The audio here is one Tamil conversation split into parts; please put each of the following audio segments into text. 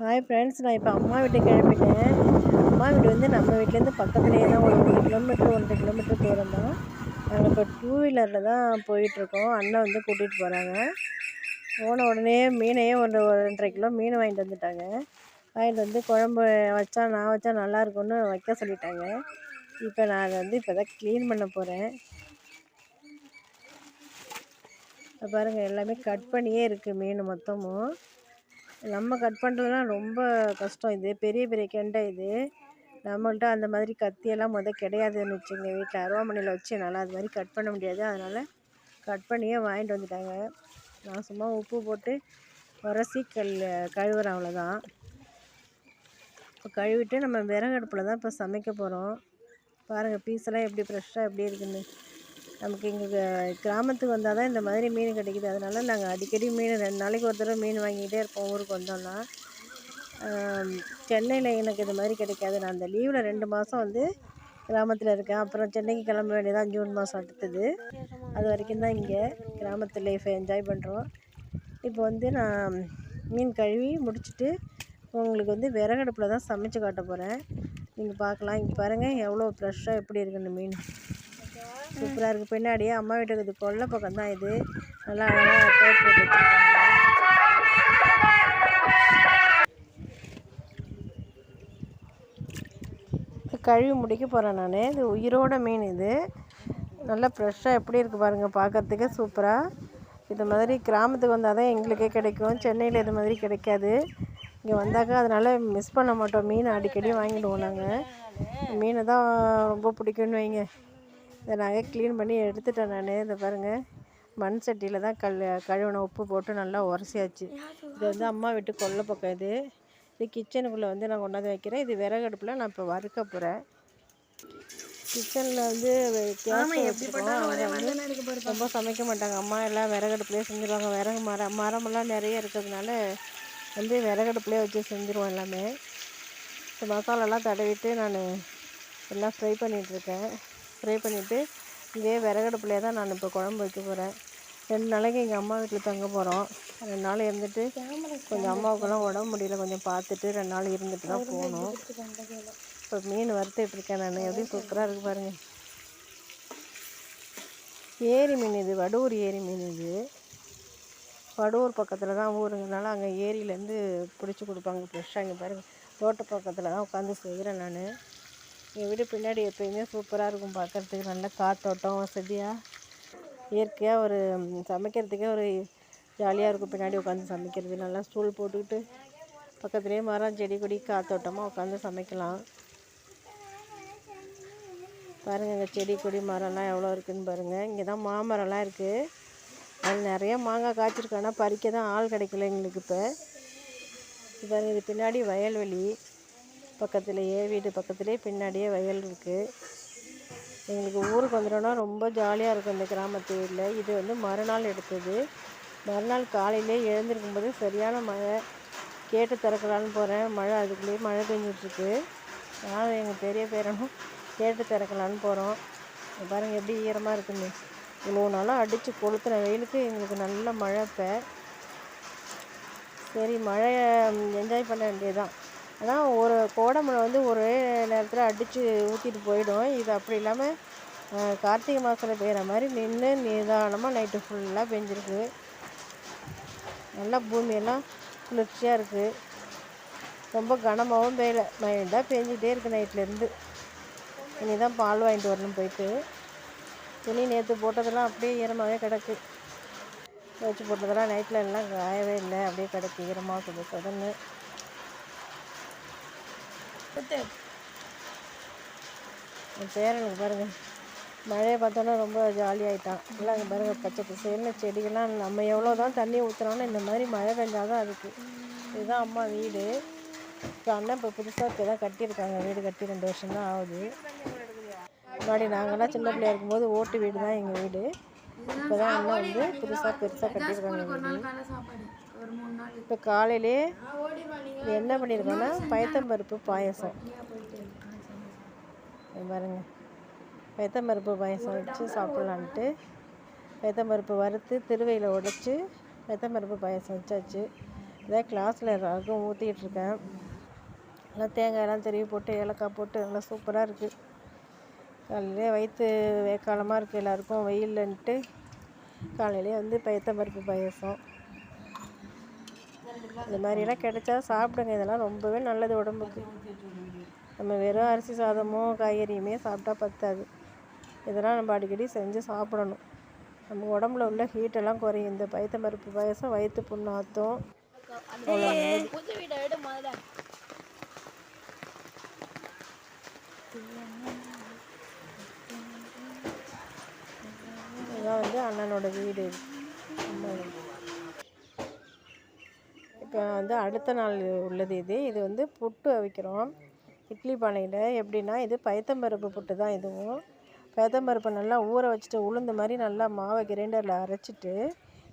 ஹாய் ஃப்ரெண்ட்ஸ் நான் இப்போ அம்மா வீட்டுக்கு கிளம்பிட்டேன். அம்மா வீடு வந்து நம்ம வீட்டிலேருந்து பக்கத்துலேயே தான் ஒரு ஒரு கிலோமீட்டர் ஒன்றரை கிலோமீட்டர் தூரம் தான். நாங்கள் இப்போ டூ வீலரில் தான் போயிட்டுருக்கோம். அண்ணன் வந்து கூட்டிகிட்டு போகிறாங்க போன உடனே மீனையே ஒரு ரெண்டரை கிலோ மீன் வாங்கிட்டு வந்துட்டாங்க. வாங்கிட்டு வந்து குழம்பு வச்சா நான் வச்சா நல்லா இருக்கும்னு வைக்க சொல்லிட்டாங்க. இப்போ நான் அதை வந்து இப்போ தான் க்ளீன் பண்ண போகிறேன் இப்போ பாருங்கள் எல்லாமே கட் பண்ணியே இருக்குது மீன் மொத்தமும். நம்ம கட் பண்ணுறதுலாம் ரொம்ப கஷ்டம் இது. பெரிய பெரிய கெண்டை இது. நம்மள்ட்ட அந்த மாதிரி கத்தியெல்லாம் முத கிடையாதுன்னு வச்சுங்க வீட்டில் அருவாமனையில் வச்சு என்னால் அது மாதிரி கட் பண்ண முடியாது. அதனால் கட் பண்ணியே வாங்கிட்டு வந்துட்டாங்க. நான் சும்மா உப்பு போட்டு உரசி கல் கழுவுறேன் அவ்வளோதான் இப்போ கழுவிட்டு நம்ம விறகு அடுப்பில் தான் இப்போ சமைக்க போகிறோம் பாருங்கள் பீஸெல்லாம் எப்படி ஃப்ரெஷ்ஷாக எப்படி இருக்குன்னு. நமக்கு எங்கள் கிராமத்துக்கு வந்தால் தான் இந்த மாதிரி மீன் கிடைக்கிது. அதனால நாங்கள் அடிக்கடி மீன் ரெண்டு நாளைக்கு ஒரு தடவை மீன் வாங்கிக்கிட்டே இருப்போம் ஊருக்கு வந்தோம்னா. சென்னையில் எனக்கு இது மாதிரி கிடைக்காது. நான் அந்த லீவில் ரெண்டு மாதம் வந்து கிராமத்தில் இருக்கேன். அப்புறம் சென்னைக்கு கிளம்ப வேண்டியதான் ஜூன் மாதம் அடுத்தது. அது வரைக்கும் தான் இங்கே கிராமத்து லைஃப்பை என்ஜாய் பண்ணுறோம் இப்போ வந்து நான் மீன் கழுவி முடிச்சுட்டு உங்களுக்கு வந்து விறகடுப்பில் தான் சமைச்சு காட்ட போகிறேன் நீங்கள் பார்க்கலாம். இங்கே பாருங்கள் எவ்வளோ ஃப்ரெஷ்ஷாக எப்படி இருக்குன்னு மீன். சூப்பராக இருக்குது பின்னாடியே அம்மா வீட்டுக்கு இது கொல்லை பக்கம் தான் இது. நல்லா அழகாக தோப்பு போட்டு கழுவி முடிக்க போகிறேன் நான். இது உயிரோட மீன் இது. நல்லா ஃப்ரெஷ்ஷாக எப்படி இருக்குது பாருங்கள் பார்க்கறதுக்கே சூப்பராக இது மாதிரி கிராமத்துக்கு வந்தால் தான் எங்களுக்கே கிடைக்கும். சென்னையில் இது மாதிரி கிடைக்காது. இங்கே வந்தாக்கா அதனால் மிஸ் பண்ண மாட்டோம். மீன் அடிக்கடி வாங்கிடுவோம் நாங்கள் மீனை தான் ரொம்ப பிடிக்கும்னு வைங்க. இதை நாங்கள் க்ளீன் பண்ணி எடுத்துட்டேன் நான். இதை பாருங்கள் மண் சட்டியில் தான் கல் கழுவின உப்பு போட்டு நல்லா உரசியாச்சு. இது வந்து அம்மா வீட்டு கொல்லை பக்கம் இது. இது கிச்சனுக்குள்ளே வந்து நான் கொண்டாந்து வைக்கிறேன். இது விறகு அடுப்பில் நான் இப்போ வறுக்க போகிறேன் கிச்சனில் வந்து கேஸ் ரொம்ப சமைக்க மாட்டாங்க. அம்மா எல்லாம் விறகடுப்புலேயே செஞ்சுருவாங்க. விறகு மரம் மரமெல்லாம் நிறைய இருக்கிறதுனால வந்து விறகடுப்புலேயே வச்சு செஞ்சுருவோம் எல்லாமே. இந்த மசாலாலாம் தடவிட்டு நான் எல்லாம் ஃப்ரை பண்ணிகிட்ருக்கேன் ஃப்ரை பண்ணிவிட்டு இதே விறகடுப்புலேயே தான் நான் இப்போ குழம்பு வைக்க போகிறேன் ரெண்டு நாளைக்கு எங்கள் அம்மா வீட்டில் தங்க போகிறோம் ரெண்டு நாள் இருந்துட்டு கொஞ்சம் அம்மாவுக்கெல்லாம் உடம்பு முடியல கொஞ்சம் பார்த்துட்டு ரெண்டு நாள் இருந்துட்டு தான் போகணும். இப்போ மீன் வறுத்துட்டு இருக்கேன் நான். எப்படி சூப்பராக இருக்குது பாருங்கள் ஏரி மீன் இது வடூர் ஏரி மீன் இது. வடூர் பக்கத்தில் தான் ஊருங்கிறனால அங்கே ஏரியிலேருந்து பிடிச்சி கொடுப்பாங்க ஃப்ரெஷ்ஷாக இங்கே பாருங்கள் தோட்ட பக்கத்தில் தான் உட்காந்து செய்கிறேன் நான். எங்கள் வீடு பின்னாடி எப்பயுமே சூப்பராக இருக்கும் பார்க்குறதுக்கு நல்ல காத்தோட்டம் வசதியாக இயற்கையாக ஒரு சமைக்கிறதுக்கே ஒரு ஜாலியாக இருக்கும். பின்னாடி உட்காந்து சமைக்கிறது. நல்லா ஸ்டூல் போட்டுக்கிட்டு பக்கத்துலேயே மரம் செடி கொடி காத்தோட்டமாக உட்காந்து சமைக்கலாம். பாருங்கள் இங்கே செடி கொடி மரம்லாம் எவ்வளோ இருக்குதுன்னு பாருங்கள் இங்கே தான் மாமரம்லாம் இருக்குது அது நிறைய மாங்காய் காய்ச்சிருக்கு. ஆனால் பறிக்க தான் ஆள் கிடைக்கல எங்களுக்கு இப்போ. இது இது பின்னாடி வயல்வெளி. பக்கத்துலேயே வீட்டு பக்கத்துலேயே பின்னாடியே வயல் இருக்குது எங்களுக்கு ஊருக்கு வந்துட்டோன்னா ரொம்ப ஜாலியாக இருக்கும் இந்த கிராமத்து வீட்டில் இது வந்து மறுநாள் எடுத்தது. மறுநாள் காலையிலே எழுந்திருக்கும் போது சரியான மழை. கேட்டு திறக்கலான்னு போகிறேன் மழை அதுக்குள்ளேயே மழை பெஞ்சிட்ருக்கு. நானும் எங்கள் பெரிய பேரனும் கேட்டு திறக்கலான்னு போகிறோம் பாருங்கள் எப்படி ஈரமாக இருக்குன்னு. இவ்வளோ நாளாக அடித்து கொளுத்துன வெயிலுக்கு எங்களுக்கு நல்ல மழை இப்போ. சரி மழையை என்ஜாய் பண்ண வேண்டியதுதான். ஆனால் ஒரு கோடை மழை வந்து ஒரே நேரத்தில் அடித்து ஊற்றிட்டு போயிடும். இது அப்படி இல்லாமல் கார்த்திகை மாதத்தில் பெய்கிற மாதிரி நின்று நிதானமாக நைட்டு ஃபுல்லாக பெஞ்சிருக்கு. நல்லா பூமியெல்லாம் குளிர்ச்சியாக இருக்குது ரொம்ப கனமாகவும் பெய்யல. மைண்டாக பெஞ்சிட்டே இருக்குது நைட்லேருந்து இனி தான் பால் வாங்கிட்டு வரணும் போயிட்டு. துணி நேற்று போட்டதெல்லாம் அப்படியே ஈரமாகவே கிடக்கு. துவைச்சி போட்டதெல்லாம் நைட்டில் எல்லாம் காயவே இல்லை. அப்படியே கிடக்கு. ஈரமாக சொல்லி தொடர்ந்து என் பேரனுக்கு பாருங்கள் மழையை பார்த்தோன்னா ரொம்ப ஜாலியாகிட்டான் எல்லாம் அங்கே பாருங்கள் பச்சை பசேல்னு செடிகள்லாம் நம்ம எவ்வளோ தான் தண்ணி ஊற்றுனாலும் இந்த மாதிரி மழை பெஞ்சால் தான் அதுக்கு. இதுதான் அம்மா வீடு. இப்போ அண்ணன் இப்போ புதுசாக இப்போ தான் கட்டியிருக்காங்க. வீடு கட்டி ரெண்டு வருஷம் தான் ஆகுது. முன்னாடி நாங்கள்லாம் சின்ன பிள்ளையா இருக்கும்போது ஓட்டு வீடு தான் எங்கள் வீடு. இப்போ தான் அண்ணன் வந்து புதுசாக பெருசாக கட்டியிருக்காங்க வீடு. இப்போ காலையிலே இது என்ன பண்ணியிருக்கோன்னா பயத்தம்பருப்பு பாயசம். பாருங்க. பயத்தம்பருப்பு பாயசம் வச்சு சாப்பிட்லான்ட்டு பயத்தம்பருப்பு வறுத்து திருவையில் உடைச்சி பயத்தம்பருப்பு பாயசம் வச்சாச்சு. இதே கிளாஸில் எல்லாருக்கும் ஊற்றிக்கிட்டு இருக்கேன். நல்லா தேங்காயெல்லாம் திருவி போட்டு ஏலக்காய் போட்டு நல்லா சூப்பராக இருக்குது காலையிலே வயிற்று வேக்காலமாக இருக்குது எல்லாருக்கும் வெயில்லன்ட்டு காலையிலே வந்து பயத்தம்பருப்பு பாயசம். இந்த மாதிரிலாம் கிடைச்சா சாப்பிடுங்க. இதெல்லாம் ரொம்பவே நல்லது உடம்புக்கு. நம்ம வெறும் அரிசி சாதமும் காய்கறியுமே சாப்பிட்டா பத்தாது. இதெல்லாம் நம்ம அடிக்கடி செஞ்சு சாப்பிடணும். நம்ம உடம்புல உள்ள ஹீட்டெல்லாம் குறையும். இந்த பயத்தம்பருப்பு பாயசம் வயிற்று புண்ணாத்தும் இதுதான் வந்து அண்ணனோட வீடு இது. இப்போ வந்து அடுத்த நாள் உள்ளது இது. இது வந்து புட்டு அவிக்கிறோம். இட்லி பானையில். எப்படின்னா இது பயத்தம்பருப்பு புட்டு தான் இதுவும். பயத்தம்பருப்பை நல்லா ஊற வச்சுட்டு உளுந்து மாதிரி நல்லா மாவை கிரைண்டரில் அரைச்சிட்டு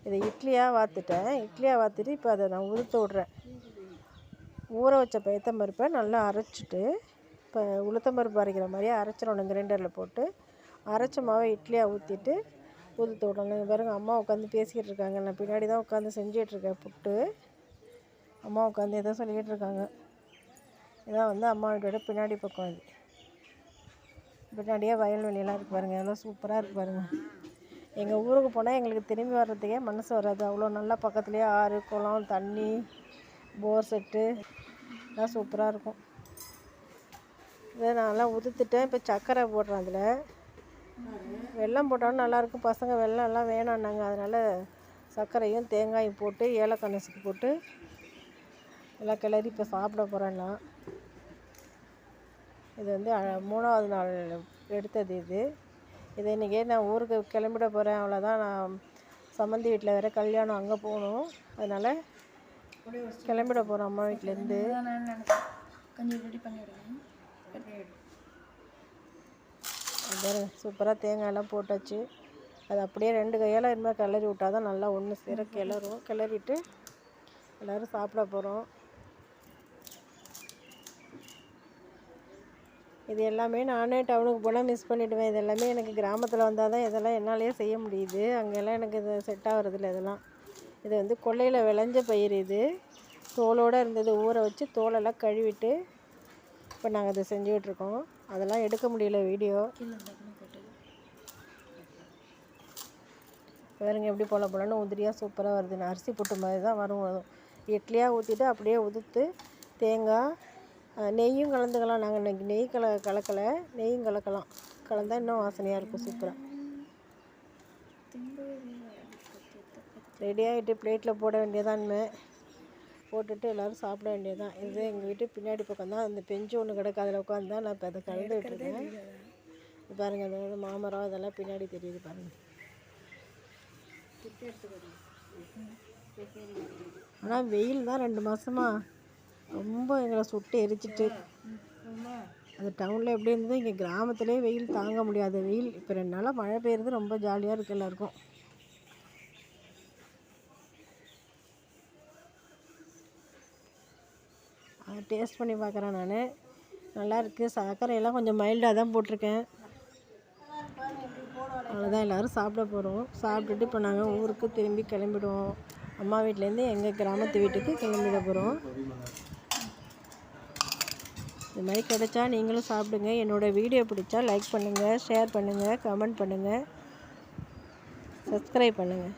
இதை இட்லியாக வாத்துட்டேன். இட்லியாக வாத்துட்டு இப்போ அதை நான் உளுத்து விட்றேன். ஊற வச்ச பயத்தம்பருப்பை நல்லா அரைச்சிட்டு இப்போ உளுத்தம்பருப்பு அரைக்கிற மாதிரியே அரைச்சிடணும் கிரைண்டரில் போட்டு. அரைச்ச மாவை இட்லியாக ஊற்றிட்டு உதுத்து விடணும். பாருங்கள் அம்மா உட்காந்து பேசிக்கிட்டு இருக்காங்க. நான் பின்னாடி தான் உட்காந்து செஞ்சிகிட்ருக்கேன் புட்டு. அம்மா உட்காந்து எதோ சொல்லிக்கிட்டு இருக்காங்க இதான் வந்து அம்மா வீட்டோட பின்னாடி பக்கம் அது பின்னாடியே வயல்வெளியெல்லாம் இருக்குது பாருங்கள் எவ்வளோ சூப்பராக இருக்குது பாருங்கள் எங்கள் ஊருக்கு போனால் எங்களுக்கு திரும்பி வர்றதுக்கே மனசு வராது. அவ்வளோ நல்லா பக்கத்துலேயே ஆறு குளம் தண்ணி போர் செட்டு. எல்லாம் சூப்பராக இருக்கும். இதை நான்லாம் நல்லா உதுத்துட்டேன். இப்போ சர்க்கரை போடுறேன் அதில். வெள்ளம் போட்டாலும் நல்லாயிருக்கும் பசங்க வெள்ளம் எல்லாம் வேணான்னாங்க அதனால் சர்க்கரையும் தேங்காயும் போட்டு ஏலக்கணசுக்கு போட்டு எல்லாம் கிளறி இப்போ சாப்பிட போகிறேன் நான் இது வந்து மூணாவது நாள் எடுத்தது இது. இது இன்றைக்கி நான் ஊருக்கு கிளம்பிட போகிறேன் அவ்வளோதான் நான் சம்மந்தி வீட்டில் வேறு கல்யாணம் அங்கே போகணும். அதனால் கிளம்பிட போகிறோம் அம்மா வீட்டிலேருந்து நான் கொஞ்சம் ரெடி சூப்பராக தேங்காயெல்லாம் போட்டாச்சு. அது அப்படியே ரெண்டு கையால் இனிமேல் கிளறி விட்டால் தான் நல்லா ஒன்று சேர கிளறும். கிளறிட்டு எல்லோரும் சாப்பிட போகிறோம் இது எல்லாமே நானே டவுனுக்கு போனால் மிஸ் பண்ணிவிடுவேன் இது எல்லாமே எனக்கு கிராமத்தில் வந்தால் தான் இதெல்லாம் என்னாலேயே செய்ய முடியுது. அங்கெல்லாம் எனக்கு இது செட் ஆகிறதில்ல இதெல்லாம். இது வந்து கொல்லையில் விளைஞ்ச பயிர் இது. தோலோடு இருந்தது. ஊற வச்சு தோலெல்லாம் கழுவிட்டு இப்போ நாங்கள் அதை செஞ்சுக்கிட்ருக்கோம் அதெல்லாம் எடுக்க முடியல வீடியோ. வேறுங்க எப்படி போல போலன்னு உதிரியாக சூப்பராக வருது. நான் அரிசி புட்டு மாதிரி தான் வரும். அதுவும் இட்லியாக ஊற்றிட்டு அப்படியே உதுத்து தேங்காய் நெய்யும் கலந்துக்கலாம். நாங்கள் நெய் கல கலக்கலை. நெய்யும் கலக்கலாம். கலந்தால் இன்னும் வாசனையாக இருக்கும். சூப்பராக ரெடி ஆகிட்டு பிளேட்டில் போட வேண்டியதான்மே போட்டுட்டு எல்லோரும் சாப்பிட வேண்டியதான் இது எங்கள் வீட்டு பின்னாடி பக்கம் தான். அந்த பெஞ்சு ஒன்று கிடக்கு. அதில் உட்காந்து நான் இப்போ அதை கலந்து விட்டுருக்கேன் பாருங்கள் அதோட மாமரம் அதெல்லாம் பின்னாடி தெரியுது பாருங்கள் ஆனால் வெயில் தான் ரெண்டு மாதமா ரொம்ப எங்களை சுட்டு எரிச்சிட்டு. அது டவுனில் எப்படி இருந்தது இங்கே கிராமத்துலேயே வெயில் தாங்க முடியாத வெயில். இப்போ ரெண்டு நாளாக மழை பெய்யுறது ரொம்ப ஜாலியாக இருக்குது எல்லாருக்கும். அதை டேஸ்ட் பண்ணி பார்க்குறேன் நான். நல்லா இருக்குது சர்க்கரையெல்லாம் கொஞ்சம் மைல்டாக தான் போட்டிருக்கேன். அவ்வளோதான் எல்லோரும் சாப்பிட போகிறோம் சாப்பிட்டுட்டு இப்போ நாங்கள் ஊருக்கு திரும்பி கிளம்பிடுவோம். அம்மா வீட்டிலேருந்து எங்கள் கிராமத்து வீட்டுக்கு கிளம்பிட போகிறோம் இது மாதிரி கிடைச்சா நீங்களும் சாப்பிடுங்க. என்னோடய வீடியோ பிடிச்சா லைக் பண்ணுங்கள் ஷேர் பண்ணுங்கள் கமெண்ட் பண்ணுங்கள் சப்ஸ்கிரைப் பண்ணுங்கள்